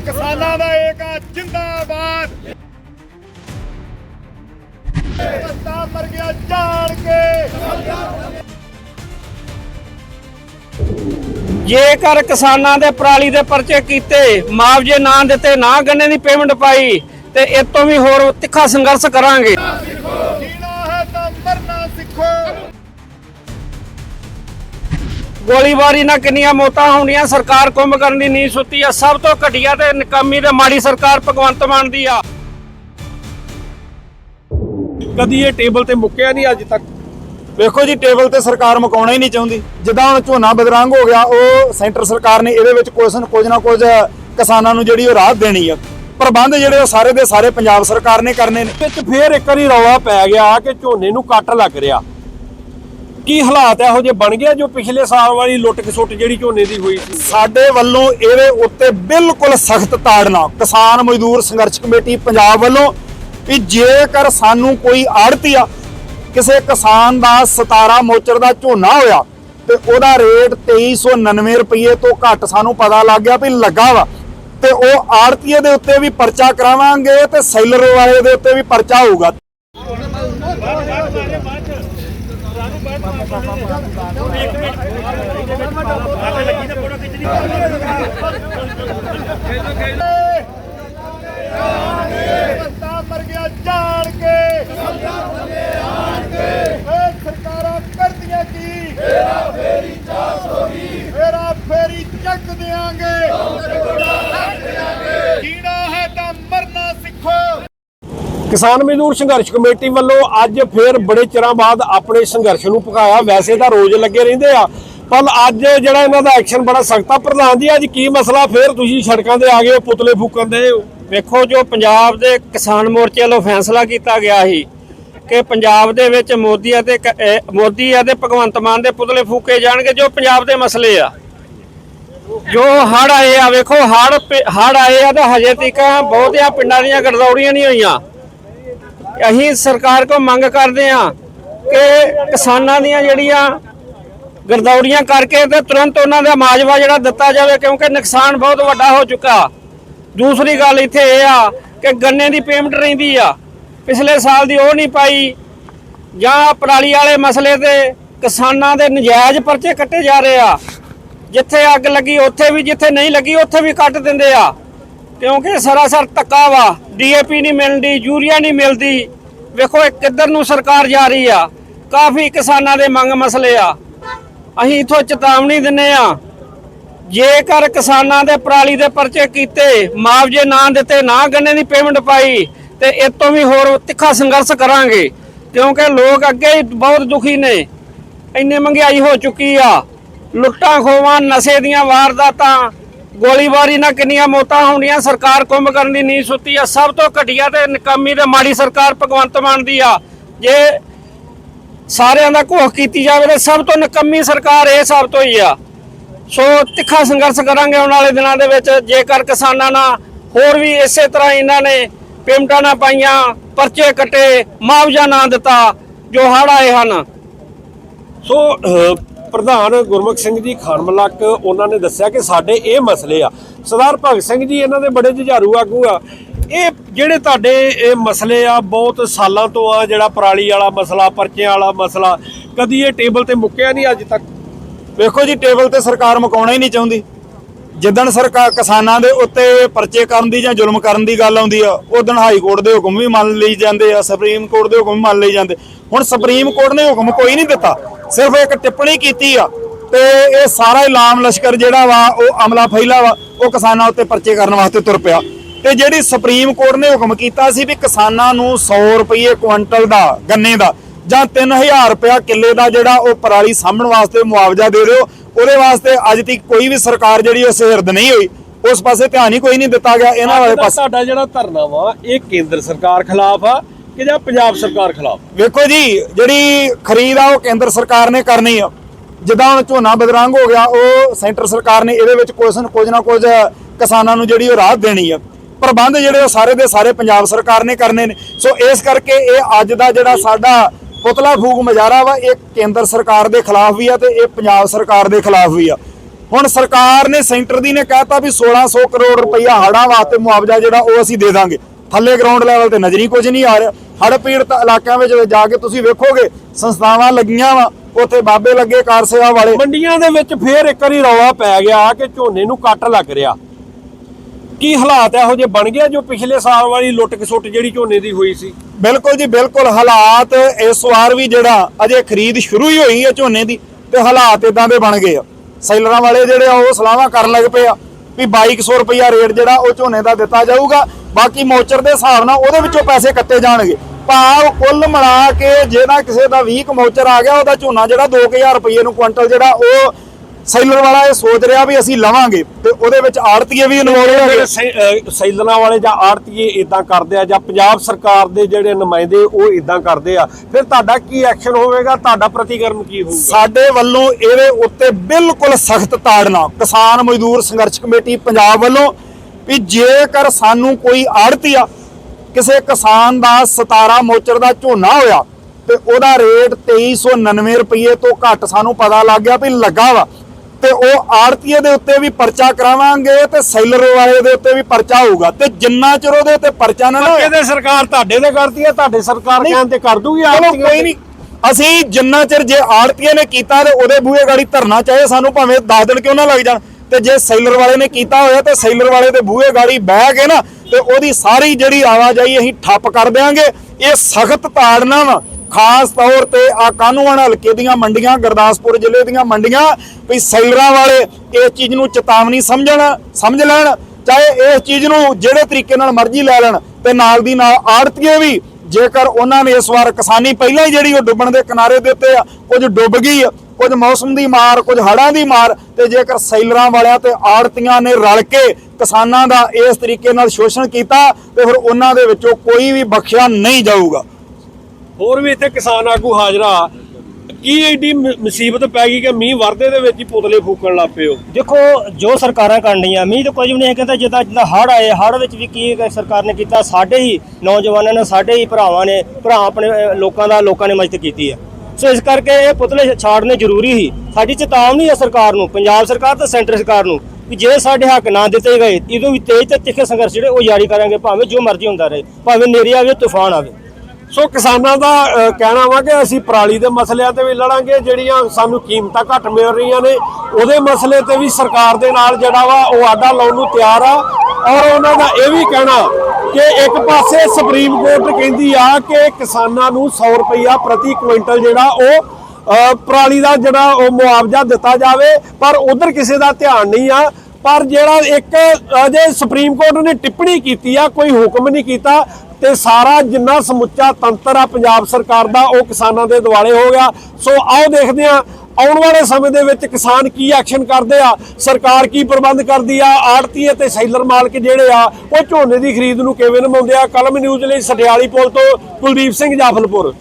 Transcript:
ਕਿਸਾਨਾਂ ਦਾ ਏਕਾ, ਜਿੰਦਾਬਾਦ। ਬੰਦਾ ਮਰ ਗਿਆ ਜਾਣ ਕੇ। ਜੇਕਰ ਕਿਸਾਨਾਂ ਦੇ ਪਰਾਲੀ ਦੇ ਪਰਚੇ ਕੀਤੇ, ਮੁਆਵਜ਼ੇ ਨਾ ਦਿੱਤੇ, ਨਾ ਗੰਨੇ ਦੀ ਪੇਮੈਂਟ ਪਾਈ, ਤੇ ਇਹ ਤੋਂ ਵੀ ਹੋਰ ਤਿੱਖਾ ਸੰਘਰਸ਼ ਕਰਾਂਗੇ। ਗੋਲੀਬਾਰੀ ਨਾਲ ਕਿੰਨੀਆਂ ਮੌਤਾਂ ਹੋਣੀਆਂ ਸਰਕਾਰ ਕੁੰਭ ਕਰਨ ਦੀ ਨੀਂਦ ਸੁੱਤੀ ਆ ਸਭ ਤੋਂ ਘਟੀਆ ਤੇ ਨਕਾਮੀ ਤੇ ਮਾੜੀ ਸਰਕਾਰ ਭਗਵੰਤ ਮਾਨ ਦੀ ਆ। ਕਦੀ ਇਹ ਟੇਬਲ ਤੇ ਮੁੱਕਿਆ ਨਹੀਂ ਅੱਜ ਤੱਕ? ਵੇਖੋ ਜੀ ਟੇਬਲ ਤੇ ਸਰਕਾਰ ਮੁਕਾਉਣਾ ਹੀ ਨਹੀਂ ਚਾਹੁੰਦੀ। ਜਿੱਦਾਂ ਹੁਣ ਝੋਨਾ ਬਦਰੰਗ ਹੋ ਗਿਆ ਉਹ ਸੈਂਟਰ ਸਰਕਾਰ ਨੇ ਇਹਦੇ ਵਿੱਚ ਕੁਝ ਨਾ ਕੁਝ ਨਾ ਕੁਝ ਕਿਸਾਨਾਂ ਨੂੰ ਜਿਹੜੀ ਉਹ ਰਾਹਤ ਦੇਣੀ ਆ। ਪ੍ਰਬੰਧ ਜਿਹੜੇ ਉਹ ਸਾਰੇ ਦੇ ਸਾਰੇ ਪੰਜਾਬ ਸਰਕਾਰ ਨੇ ਕਰਨੇ ਨੇ। ਵਿੱਚ ਫੇਰ ਇੱਕ ਵਾਰੀ ਰੌਲਾ ਪੈ ਗਿਆ ਕਿ ਝੋਨੇ ਨੂੰ ਕੱਟ ਲੱਗ ਰਿਹਾ। ਕੀ ਹਾਲਾਤ ਇਹੋ ਜਿਹੇ ਬਣ ਗਿਆ ਜੋ ਪਿਛਲੇ ਸਾਲ ਵਾਲੀ ਲੁੱਟ ਖਸੁੱਟ ਜਿਹੜੀ ਝੋਨੇ ਦੀ ਹੋਈ ਸੀ? ਸਾਡੇ ਵੱਲੋਂ ਇਹਦੇ ਉੱਤੇ ਬਿਲਕੁਲ ਸਖਤ ਤਾੜਨਾ। ਕਿਸਾਨ ਮਜ਼ਦੂਰ ਸੰਘਰਸ਼ ਕਮੇਟੀ ਪੰਜਾਬ ਵੱਲੋਂ ਵੀ ਜੇਕਰ ਸਾਨੂੰ ਕੋਈ ਆੜਤੀਆ ਕਿਸੇ ਕਿਸਾਨ ਦਾ 17 ਮੋਚਰ ਦਾ ਝੋਨਾ ਹੋਇਆ ਤੇ ਉਹਦਾ ਰੇਟ 2399 ਰੁਪਏ ਤੋਂ ਘੱਟ ਸਾਨੂੰ ਪਤਾ ਲੱਗ ਗਿਆ ਵੀ ਲੱਗਾ ਵਾ। ਤੇ ਉਹ ਆੜਤੀਏ ਦੇ ਉੱਤੇ ਵੀ ਪਰਚਾ ਕਰਾਵਾਂਗੇ ਤੇ ਸੈਲਰ ਵਾਲੇ ਦੇ ਉੱਤੇ ਵੀ ਪਰਚਾ ਹੋਊਗਾ। ਬੰਦਾ ਮਰ ਗਿਆ ਜਾਣ ਕੇ ਏ ਸਰਕਾਰਾਂ ਕਰਦੀਆਂ ਕੀ ਫੇਰਾ ਫੇਰੀ 420 ਫੇਰਾ ਫੇਰੀ ਚੱਕ ਦਿਆਂਗੇ ਜੀਣਾ ਹੈ ਤਾਂ ਮਰਨਾ ਸਿੱਖੋ ਕਿਸਾਨ ਮਜ਼ਦੂਰ ਸੰਘਰਸ਼ ਕਮੇਟੀ ਵੱਲੋਂ ਅੱਜ ਫੇਰ ਬੜੇ ਚਿਰਾਂ ਬਾਅਦ ਆਪਣੇ ਸੰਘਰਸ਼ ਨੂੰ ਪਕਾਇਆ ਵੈਸੇ ਤਾਂ ਰੋਜ਼ ਲੱਗੇ ਰਹਿੰਦੇ ਆ, ਪਰ ਅੱਜ ਜਿਹੜਾ ਇਹਨਾਂ ਦਾ ਐਕਸ਼ਨ ਬੜਾ ਸਖਤਾ ਪ੍ਰਧਾਨ ਜੀ, ਅੱਜ ਕੀ ਮਸਲਾ? ਫੇਰ ਤੁਸੀਂ ਸੜਕਾਂ ਤੇ ਆ ਗਏ ਹੋ, ਪੁਤਲੇ ਫੂਕਣ ਦੇ। ਹੋ ਵੇਖੋ ਜੋ ਪੰਜਾਬ ਦੇ ਕਿਸਾਨ ਮੋਰਚੇ ਵੱਲੋਂ ਫੈਸਲਾ ਕੀਤਾ ਗਿਆ ਸੀ ਕਿ ਪੰਜਾਬ ਦੇ ਵਿੱਚ ਮੋਦੀ ਅਤੇ ਮੋਦੀ ਅਤੇ ਭਗਵੰਤ ਮਾਨ ਦੇ ਪੁਤਲੇ ਫੂਕੇ ਜਾਣਗੇ, ਜੋ ਪੰਜਾਬ ਦੇ ਮਸਲੇ ਆ। ਜੋ ਹੜ ਆਏ ਆ, ਵੇਖੋ ਹੜ ਹੜ ਆਏ ਆ ਤਾਂ ਹਜੇ ਤੱਕ ਬਹੁਤਿਆਂ ਪਿੰਡਾਂ ਦੀਆਂ ਗੜਦੌੜੀਆਂ ਨਹੀਂ ਹੋਈਆਂ। ਅਸੀਂ ਸਰਕਾਰ ਕੋ ਮੰਗ ਕਰਦੇ ਆ ਕਿ ਕਿਸਾਨਾਂ ਦੀਆਂ ਜਿਹੜੀਆਂ ਗਰਦੌੜੀਆਂ ਕਰਕੇ ਤੇ ਤੁਰੰਤ ਉਹਨਾਂ ਦਾ ਮਾਜਵਾ ਜਿਹੜਾ ਦਿੱਤਾ ਜਾਵੇ, ਕਿਉਂਕਿ ਨੁਕਸਾਨ ਬਹੁਤ ਵੱਡਾ ਹੋ ਚੁੱਕਾ। ਦੂਸਰੀ ਗੱਲ ਇੱਥੇ ਇਹ ਆ ਕਿ ਗੰਨੇ ਦੀ ਪੇਮੈਂਟ ਰਹਿੰਦੀ ਆ। ਪਿਛਲੇ ਸਾਲ ਦੀ ਉਹ ਨਹੀਂ ਪਾਈ। ਜਾਂ ਪਰਾਲੀ ਵਾਲੇ ਮਸਲੇ ਤੇ ਕਿਸਾਨਾਂ ਦੇ ਨਜਾਇਜ਼ ਪਰਚੇ ਕੱਟੇ ਜਾ ਰਹੇ ਆ। ਜਿੱਥੇ ਅੱਗ ਲੱਗੀ, ਉੱਥੇ ਵੀ, ਜਿੱਥੇ ਨਹੀਂ ਲੱਗੀ, ਉੱਥੇ ਵੀ ਕੱਟ ਦਿੰਦੇ ਆ। ਕਿਉਂਕਿ ਸਰਾਸਰ ਧੱਕਾ ਵਾ। ਡੀਏਪੀ ਨਹੀਂ ਮਿਲਦੀ, ਯੂਰੀਆ ਨਹੀਂ ਮਿਲਦੀ। ਵੇਖੋ ਇਹ ਕਿੱਧਰ ਨੂੰ ਸਰਕਾਰ ਜਾ ਰਹੀ ਆ। ਕਾਫੀ ਕਿਸਾਨਾਂ ਦੇ ਮੰਗ ਮਸਲੇ ਆ। ਅਸੀਂ ਇਥੋਂ ਚੇਤਾਵਨੀ ਦਿੰਨੇ ਆ, ਜੇਕਰ ਕਿਸਾਨਾਂ ਦੇ ਪਰਾਲੀ ਦੇ ਪਰਚੇ ਕੀਤੇ, ਮੁਆਵਜ਼ੇ ਨਾ ਦਿੱਤੇ, ਨਾ ਗੰਨੇ ਦੀ ਪੇਮੈਂਟ ਪਾਈ, ਤੇ ਇਹ ਤੋਂ ਵੀ ਹੋਰ ਤਿੱਖਾ ਸੰਘਰਸ਼ ਕਰਾਂਗੇ। ਕਿਉਂਕਿ ਲੋਕ ਅੱਗੇ ਹੀ ਬਹੁਤ ਦੁਖੀ ਨੇ। ਇੰਨੀ ਮਹਿੰਗਾਈ ਹੋ ਚੁੱਕੀ ਆ। ਲੁੱਟਾਂ ਖੋਵਾਂ ਨਸ਼ੇ ਦੀਆਂ ਵਾਰਦਾਤਾਂ ਗੋਲੀਬਾਰੀ ਨਾਲ ਕਿੰਨੀਆਂ ਮੌਤਾਂ ਹੋਣੀਆਂ, ਸਰਕਾਰ ਕੁੰਭ ਕਰਨ ਦੀ ਨੀਂਦ ਸੁੱਤੀ ਆ। ਸਭ ਤੋਂ ਘਟੀਆ ਤੇ ਨਕਾਮੀ ਤੇ ਮਾੜੀ ਸਰਕਾਰ ਭਗਵੰਤ ਮਾਨ ਦੀ ਆ। ਜੇ ਸਾਰਿਆਂ ਦਾ ਘੋਖ ਕੀਤੀ ਜਾਵੇ ਤਾਂ ਸਭ ਤੋਂ ਨਕੰਮੀ ਸਰਕਾਰ ਇਹ ਸਭ ਤੋਂ ਹੀ ਆ। ਸੋ ਤਿੱਖਾ ਸੰਘਰਸ਼ ਕਰਾਂਗੇ ਆਉਣ ਵਾਲੇ ਦਿਨਾਂ ਦੇ ਵਿੱਚ। ਜੇਕਰ ਕਿਸਾਨਾਂ ਨਾਲ ਹੋਰ ਵੀ ਇਸੇ ਤਰ੍ਹਾਂ ਇਹਨਾਂ ਨੇ ਪੇਮਟਾਂ ਨਾ ਪਾਈਆਂ, ਪਰਚੇ ਕੱਟੇ, ਮੁਆਵਜ਼ਾ ਨਾ ਦਿੱਤਾ, ਜੋ ਹੜ ਆਏ ਹਨ। ਸੋ ਪ੍ਰਧਾਨ ਗੁਰਮੁਖ ਸਿੰਘ ਜੀ ਖਾਨਮਲਕ ਉਹਨਾਂ ਨੇ ਦੱਸਿਆ ਕਿ ਸਾਡੇ ਇਹ ਮਸਲੇ ਆ। ਸਰਦਾਰ ਭਗਤ ਸਿੰਘ ਜੀ, ਇਹਨਾਂ ਦੇ ਬੜੇ ਜੁਝਾਰੂ ਆਗੂ ਆ। ਇਹ ਜਿਹੜੇ ਤੁਹਾਡੇ ਇਹ ਮਸਲੇ ਆ, ਬਹੁਤ ਸਾਲਾਂ ਤੋਂ ਆ ਜਿਹੜਾ ਪਰਾਲੀ ਵਾਲਾ ਮਸਲਾ, ਪਰਚਿਆਂ ਵਾਲਾ ਮਸਲਾ, ਕਦੀ ਇਹ ਟੇਬਲ ਤੇ ਮੁੱਕਿਆ ਨਹੀਂ ਅੱਜ ਤੱਕ? ਵੇਖੋ ਜੀ, ਟੇਬਲ ਤੇ ਸਰਕਾਰ ਮੁਕਾਉਣਾ ਹੀ ਨਹੀਂ ਚਾਹੁੰਦੀ। ਜਿੱਦਣ ਸਰਕਾਰ ਕਿਸਾਨਾਂ ਦੇ ਉੱਤੇ ਪਰਚੇ ਕਰਨ ਦੀ ਜਾਂ ਜ਼ੁਲਮ ਕਰਨ ਦੀ ਗੱਲ ਆਉਂਦੀ ਆ ਉਦੋਂ ਹਾਈ ਕੋਰਟ ਦੇ ਹੁਕਮ ਵੀ ਮੰਨ ਲਈ ਜਾਂਦੇ ਆ, ਸੁਪਰੀਮ ਕੋਰਟ ਦੇ ਹੁਕਮ ਵੀ ਮੰਨ ਲਈ ਜਾਂਦੇ। ਹੁਣ ਸੁਪਰੀਮ ਕੋਰਟ ਨੇ ਹੁਕਮ ਕੋਈ ਨਹੀਂ ਦਿੱਤਾ। ਸਿਰਫ ਇੱਕ ਟਿੱਪਣੀ ਕੀਤੀ ਆ ਤੇ ਇਹ ਸਾਰਾ ਇਲਾਮ ਲਸ਼ਕਰ ਜਿਹੜਾ ਵਾ ਉਹ ਅਮਲਾ ਫੈਲਾ ਵਾ ਉਹ ਕਿਸਾਨਾਂ ਉੱਤੇ ਪਰਚੇ ਕਰਨ ਵਾਸਤੇ ਤੁਰ ਪਿਆ। ਤੇ ਜਿਹੜੀ ਸੁਪਰੀਮ ਕੋਰਟ ਨੇ ਹੁਕਮ ਕੀਤਾ ਸੀ ਵੀ ਕਿਸਾਨਾਂ ਨੂੰ 100 ਰੁਪਏ ਕੁਇੰਟਲ ਦਾ ਗੰਨੇ ਦਾ ਜਾਂ 3000 ਰੁਪਇਆ ਕਿੱਲੇ ਦਾ ਜਿਹੜਾ ਉਹ ਪਰਾਲੀ ਸਾਂਭਣ ਵਾਸਤੇ ਮੁਆਵਜ਼ਾ ਦੇ ਦਿਓ ਉਹਦੇ ਵਾਸਤੇ ਅੱਜ ਤੱਕ ਕੋਈ ਵੀ ਸਰਕਾਰ ਜਿਹੜੀ ਉਹ ਸਿਰਦ ਨਹੀਂ ਹੋਈ। ਉਸ ਪਾਸੇ ਧਿਆਨ ਹੀ ਕੋਈ ਨਹੀਂ ਦਿੱਤਾ ਗਿਆ ਇਹਨਾਂ ਵਾਲੇ ਪਾਸੇ। ਤੁਹਾਡਾ ਜਿਹੜਾ ਧਰਨਾ ਵਾ ਇਹ ਕੇਂਦਰ ਸਰਕਾਰ ਖਿਲਾਫ ਆ ਕਿ ਜਾਂ ਪੰਜਾਬ ਸਰਕਾਰ ਖਿਲਾਫ? ਵੇਖੋ ਜੀ, ਜਿਹੜੀ ਖਰੀਦ ਆ, ਉਹ ਕੇਂਦਰ ਸਰਕਾਰ ਨੇ ਕਰਨੀ ਆ। ਜਿੱਦਾਂ ਹੁਣ ਝੋਨਾ ਬਦਰੰਗ ਹੋ ਗਿਆ, ਉਹ ਸੈਂਟਰ ਸਰਕਾਰ ਨੇ ਇਹਦੇ ਵਿੱਚ ਕੁਝ ਨਾ ਕੁਝ ਨਾ ਕੁਝ ਕਿਸਾਨਾਂ ਨੂੰ ਜਿਹੜੀ ਉਹ ਰਾਹਤ ਦੇਣੀ ਆ। ਪ੍ਰਬੰਧ ਜਿਹੜੇ ਉਹ ਸਾਰੇ ਦੇ ਸਾਰੇ ਪੰਜਾਬ ਸਰਕਾਰ ਨੇ ਕਰਨੇ ਨੇ। ਸੋ ਇਸ ਕਰਕੇ ਇਹ ਅੱਜ ਦਾ ਜਿਹੜਾ ਸਾਡਾ ਪੁਤਲਾ ਫੂਕ ਮਜਾਰਾ ਵਾ, ਇਹ ਕੇਂਦਰ ਸਰਕਾਰ ਦੇ ਖਿਲਾਫ ਵੀ ਆ ਤੇ ਇਹ ਪੰਜਾਬ ਸਰਕਾਰ ਦੇ ਖਿਲਾਫ ਵੀ ਆ। ਹੁਣ ਸਰਕਾਰ ਨੇ ਸੈਂਟਰ ਦੀ ਨੇ ਕਹਿਤਾ ਵੀ 1600 ਕਰੋੜ ਰੁਪਈਆ ਹੜ੍ਹਾਂ ਵਾਸਤੇ ਮੁਆਵਜ਼ਾ ਜਿਹੜਾ ਉਹ ਅਸੀਂ ਦੇ ਦਾਂਗੇ। ਥੱਲੇ ਗਰਾਊਂਡ ਲੈਵਲ ਤੇ ਨਜ਼ਰੀ ਕੁਝ ਨਹੀਂ ਆ ਰਿਹਾ। ਹੜ੍ਹ ਪੀੜਤ ਇਲਾਕਿਆਂ ਵਿੱਚ ਜਾ ਕੇ ਤੁਸੀਂ ਵੇਖੋਗੇ ਸੰਸਥਾਵਾਂ ਲੱਗੀਆਂ ਵਾ ਉੱਥੇ ਬਾਬੇ ਲੱਗੇ ਕਾਰ ਸੇਵਾ ਵਾਲੇ। ਮੰਡੀਆਂ ਦੇ ਵਿੱਚ ਫੇਰ ਇੱਕ ਵਾਰੀ ਰੌਲਾ ਪੈ ਗਿਆ ਕਿ ਝੋਨੇ ਨੂੰ ਕੱਟ ਲੱਗ ਰਿਹਾ। ਕੀ ਹਾਲਾਤ ਇਹੋ ਜਿਹੇ ਬਣ ਗਿਆ ਜੋ ਪਿਛਲੇ ਸਾਲ ਵਾਲੀ ਲੁੱਟ ਖਸੁੱਟ ਜਿਹੜੀ ਝੋਨੇ ਦੀ ਹੋਈ ਸੀ? ਬਿਲਕੁਲ ਜੀ ਬਿਲਕੁਲ ਹਾਲਾਤ ਇਸ ਵਾਰ ਵੀ ਜਿਹੜਾ ਅਜੇ ਖਰੀਦ ਸ਼ੁਰੂ ਹੀ ਹੋਈ ਹੈ ਝੋਨੇ ਦੀ ਤੇ ਹਾਲਾਤ ਇਦਾਂ ਦੇ ਬਣ ਗਏ ਆ। ਸੈਲਰਾਂ ਵਾਲੇ ਜਿਹੜੇ ਆ ਉਹ ਸਲਾਹਾਂ ਕਰਨ ਲੱਗ ਪਏ ਆ ਵੀ 2200 ਰੁਪਈਆ ਰੇਟ ਜਿਹੜਾ ਉਹ ਝੋਨੇ ਦਾ ਦਿੱਤਾ ਜਾਊਗਾ ਬਾਕੀ ਮੋਚਰ ਦੇ ਹਿਸਾਬ ਨਾਲ ਉਹਦੇ ਵਿੱਚੋਂ ਪੈਸੇ ਕੱਟੇ ਜਾਣਗੇ। ਭਾਵ ਕੁੱਲ ਮਿਲਾ ਕੇ ਜੇ ਨਾ ਕਿਸੇ ਦਾ 20 ਕੁ ਮੋਚਰ ਆ ਗਿਆ ਉਹਦਾ ਝੋਨਾ ਜਿਹੜਾ 2000 ਰੁਪਏ ਨੂੰ ਕੁਇੰਟਲ ਜਿਹੜਾ ਉਹ ਸੈਲਰ ਵਾਲਾ ਇਹ ਸੋਚ ਰਿਹਾ ਵੀ ਅਸੀਂ ਲਵਾਂਗੇ ਤੇ ਉਹਦੇ ਵਿੱਚ ਆੜਤੀਏ ਵੀ ਇਨਵੋਲਵ ਹੋ ਗਏ ਜਿਹੜੇ ਸੈ- ਅਹ ਸੈਲਰਾਂ ਵਾਲੇ ਜਾਂ ਆੜਤੀਏ ਇਦਾਂ ਕਰਦੇ ਆ ਜਾਂ ਪੰਜਾਬ ਸਰਕਾਰ ਦੇ ਜਿਹੜੇ ਨੁਮਾਇੰਦੇ ਉਹ ਇਦਾਂ ਕਰਦੇ ਆ। ਫਿਰ ਤੁਹਾਡਾ ਕੀ ਐਕਸ਼ਨ ਹੋਵੇਗਾ? ਤੁਹਾਡਾ ਪ੍ਰਤੀਕਰਮ ਕੀ ਹੋਊਗਾ? ਸਾਡੇ ਵੱਲੋਂ ਇਹਦੇ ਉੱਤੇ ਬਿਲਕੁਲ ਸਖਤ ਤਾੜਨਾ। ਕਿਸਾਨ ਮਜ਼ਦੂਰ ਸੰਘਰਸ਼ ਕਮੇਟੀ ਪੰਜਾਬ ਵੱਲੋਂ ਵੀ ਜੇਕਰ ਸਾਨੂੰ ਕੋਈ ਆੜਤੀਆ ਕਿਸੇ ਕਿਸਾਨ ਦਾ 17 ਮੋਚਰ ਦਾ ਝੋਨਾ ਹੋਇਆ ਤੇ ਉਹਦਾ ਰੇਟ 2399 ਰੁਪਏ ਤੋਂ ਘੱਟ ਸਾਨੂੰ ਪਤਾ ਲੱਗ ਗਿਆ ਵੀ ਲੱਗਾ ਵਾ ਤੇ ਉਹ ਆੜਤੀਏ ਦੇ ਉੱਤੇ ਵੀ ਪਰਚਾ ਕਰਾਵਾਂਗੇ ਤੇ ਸੈਲਰ ਵਾਲੇ ਦੇ ਉੱਤੇ ਵੀ ਪਰਚਾ ਹੋਊਗਾ ਤੇ ਜਿੰਨਾ ਚਿਰ ਉਹਦੇ ਉੱਤੇ ਪਰਚਾ ਨਾ ਹੋਇਆ- ਇਹਦੇ ਸਰਕਾਰ ਤੁਹਾਡੇ ਤੇ ਕਰਦੀ ਹੈ ਤੁਹਾਡੇ ਸਰਕਾਰ। ਕਹਿਣ ਤੇ ਕਰ ਦੂਗੀ ਆੜਤੀਆਂ ਕੋਈ। ਨਹੀਂ ਅਸੀਂ ਜਿੰਨਾ ਚਿਰ ਜੇ ਆੜਤੀਏ ਨੇ ਕੀਤਾ ਤੇ ਉਹਦੇ ਬੂਹੇ ਗਾੜੀ ਧਰਨਾ ਚਾਹੇ ਸਾਨੂੰ ਭਾਵੇਂ 10 ਦਿਨ ਕਿਉਂ ਨਾ ਲੱਗ ਜਾਣ ਤੇ ਜੇ ਸੈਲਰ ਵਾਲੇ ਨੇ ਕੀਤਾ ਹੋਇਆ ਤੇ ਸੈਲਰ ਵਾਲੇ ਦੇ ਬੂਹੇ ਗਾੜੀ ਬਹਿ ਕੇ ਨਾ ਤੇ ਉਹਦੀ ਸਾਰੀ ਜਿਹੜੀ ਆਵਾਜਾਈ ਅਸੀਂ ਠੱਪ ਕਰ ਦਿਆਂਗੇ। ਇਹ ਸਖਤ ਤਾੜਨਾ ਵਾ। ਖਾਸ ਤੌਰ ਤੇ ਆ ਕਾਨੂੰਨ ਹਲਕੇ ਦੀਆਂ ਮੰਡੀਆਂ, ਗੁਰਦਾਸਪੁਰ ਜ਼ਿਲ੍ਹੇ ਦੀਆਂ ਮੰਡੀਆਂ, ਵੀ ਸੈਲਰਾਂ ਵਾਲੇ ਇਸ ਚੀਜ਼ ਨੂੰ ਚੇਤਾਵਨੀ ਸਮਝਣ, ਸਮਝ ਲੈਣ, ਚਾਹੇ ਇਸ ਚੀਜ਼ ਨੂੰ ਜਿਹੜੇ ਤਰੀਕੇ ਨਾਲ ਮਰਜ਼ੀ ਲੈ ਲੈਣ ਤੇ ਨਾਲ ਦੀ ਨਾਲ ਆੜਤੀਏ ਵੀ, ਜੇਕਰ ਉਹਨਾਂ ਨੇ ਇਸ ਵਾਰ ਕਿਸਾਨੀ ਪਹਿਲਾਂ ਹੀ ਜਿਹੜੀ ਉਹ ਡੁੱਬਣ ਦੇ ਕਿਨਾਰੇ ਦੇ ਉੱਤੇ ਆ ਕੁਝ ਡੁੱਬ ਗਈ ਕੁਝ ਮੌਸਮ ਦੀ ਮਾਰ ਕੁਝ ਹੜ੍ਹਾਂ ਦੀ ਮਾਰ ਤੇ ਜੇਕਰ ਸੈਲਰਾਂ ਵਾਲਿਆਂ ਤੇ ਆੜਤੀਆਂ ਨੇ ਰਲ ਕੇ ਕਿਸਾਨਾਂ ਦਾ ਇਸ ਤਰੀਕੇ ਨਾਲ ਸ਼ੋਸ਼ਣ ਕੀਤਾ ਤੇ ਫਿਰ ਉਹਨਾਂ ਦੇ ਵਿੱਚੋਂ ਕੋਈ ਵੀ ਬਖਸ਼ਿਆ ਨਹੀਂ ਜਾਊਗਾ। ਹੋਰ ਵੀ ਇੱਥੇ ਕਿਸਾਨ ਆਗੂ ਹਾਜ਼ਰਾ ਕੀ ਐਡੀ ਮੁਸੀਬਤ ਪੈ ਗਈ ਕਿ ਮੀਂਹ ਵਰਦੇ ਦੇ ਵਿੱਚ ਹੀ ਪੁਤਲੇ ਫੂਕਣ ਲੱਗ ਪਏ ਹੋ? ਦੇਖੋ ਜੋ ਸਰਕਾਰਾਂ ਕਰਨੀਆਂ ਮੀਂਹ ਤਾਂ ਕੁਝ ਵੀ ਨਹੀਂ ਕਹਿੰਦਾ ਜਿੱਦਾਂ ਜਿੱਦਾਂ ਹੜ ਆਏ ਹੜ ਵਿੱਚ ਵੀ ਕੀ ਸਰਕਾਰ ਨੇ ਕੀਤਾ ਸਾਡੇ ਹੀ ਨੌਜਵਾਨਾਂ ਨੇ ਸਾਡੇ ਹੀ ਭਰਾਵਾਂ ਨੇ ਭਰਾ ਆਪਣੇ ਲੋਕਾਂ ਦਾ ਲੋਕਾਂ ਨੇ ਮਦਦ ਕੀਤੀ ਹੈ। ਸੋ ਇਸ ਕਰਕੇ ਇਹ ਪੁਤਲੇ ਛਾੜਨੇ ਜ਼ਰੂਰੀ ਹੀ ਸਾਡੀ ਚੇਤਾਵਨੀ ਹੈ ਸਰਕਾਰ ਨੂੰ, ਪੰਜਾਬ ਸਰਕਾਰ ਤੇ ਸੈਂਟਰ ਸਰਕਾਰ ਨੂੰ ਕਿ ਜੇ ਸਾਡੇ ਹੱਕ ਨਾ ਦਿੱਤੇ ਗਏ ਇਦੋਂ ਵੀ ਤੇਜ਼ ਤੇ ਤਿੱਖੇ ਸੰਘਰਸ਼ ਜਿਹੜੇ ਉਹ ਜਾਰੀ ਕਰਾਂਗੇ, ਭਾਵੇਂ ਜੋ ਮਰਜ਼ੀ ਹੁੰਦਾ ਰਹੇ, ਭਾਵੇਂ ਨੇਰੀ ਆਵੇ, ਤੂਫਾਨ ਆਵੇ। ਸੋ ਕਿਸਾਨਾਂ ਦਾ ਕਹਿਣਾ ਵਾ ਕਿ ਅਸੀਂ ਪਰਾਲੀ ਦੇ ਮਸਲਿਆਂ ਤੇ ਵੀ ਲੜਾਂਗੇ, ਜਿਹੜੀਆਂ ਸਾਨੂੰ ਕੀਮਤਾਂ ਘੱਟ ਮਿਲ ਰਹੀਆਂ ਨੇ, ਉਹਦੇ ਮਸਲੇ ਤੇ ਵੀ ਸਰਕਾਰ ਦੇ ਨਾਲ ਜਿਹੜਾ ਵਾ, ਉਹ ਆਡਾ ਲਾਉਣ ਨੂੰ ਤਿਆਰ ਆ। ਔਰ ਉਹਨਾਂ ਦਾ ਇਹ ਵੀ ਕਹਿਣਾ ਕਿ ਇੱਕ ਪਾਸੇ ਸੁਪਰੀਮ ਕੋਰਟ ਕਹਿੰਦੀ ਆ ਕਿ ਕਿਸਾਨਾਂ ਨੂੰ 100 ਰੁਪਈਆ ਪ੍ਰਤੀ ਕੁਇੰਟਲ ਜਿਹੜਾ ਉਹ ਪਰਾਲੀ ਦਾ ਜਿਹੜਾ ਉਹ ਮੁਆਵਜ਼ਾ ਦਿੱਤਾ ਜਾਵੇ, ਪਰ ਉਧਰ ਕਿਸੇ ਦਾ ਧਿਆਨ ਨਹੀਂ ਆ। ਪਰ ਜਿਹੜਾ ਇੱਕ ਅਜੇ ਸੁਪਰੀਮ ਕੋਰਟ ਨੇ ਟਿੱਪਣੀ ਕੀਤੀ ਆ, ਕੋਈ ਹੁਕਮ ਨਹੀਂ ਕੀਤਾ ਤੇ ਸਾਰਾ ਜਿੰਨਾ ਸਮੁੱਚਾ ਤੰਤਰ ਆ ਪੰਜਾਬ ਸਰਕਾਰ ਦਾ, ਉਹ ਕਿਸਾਨਾਂ ਦੇ ਦੁਆਲੇ ਹੋ ਗਿਆ। ਸੋ ਆਓ ਦੇਖਦੇ ਆ ਆਉਣ ਵਾਲੇ ਸਮੇਂ ਦੇ ਵਿੱਚ ਕਿਸਾਨ ਕੀ ਐਕਸ਼ਨ ਕਰਦੇ ਆ? ਸਰਕਾਰ ਕੀ ਪ੍ਰਬੰਧ ਕਰਦੀ ਆ? ਆੜਤੀ ਅਤੇ ਸੈਲਰ ਮਾਲਕ ਜਿਹੜੇ ਆ, ਉਹ ਝੋਨੇ ਦੀ ਖਰੀਦ ਨੂੰ ਕਿਵੇਂ ਨਿਭਾਉਂਦੇ ਆ? ਕਲਮ ਨਿਊਜ਼ ਲਈ ਸਟਿਆਲੀ ਪੁਲ ਤੋਂ ਕੁਲਦੀਪ ਸਿੰਘ ਜਾਫਲਪੁਰ।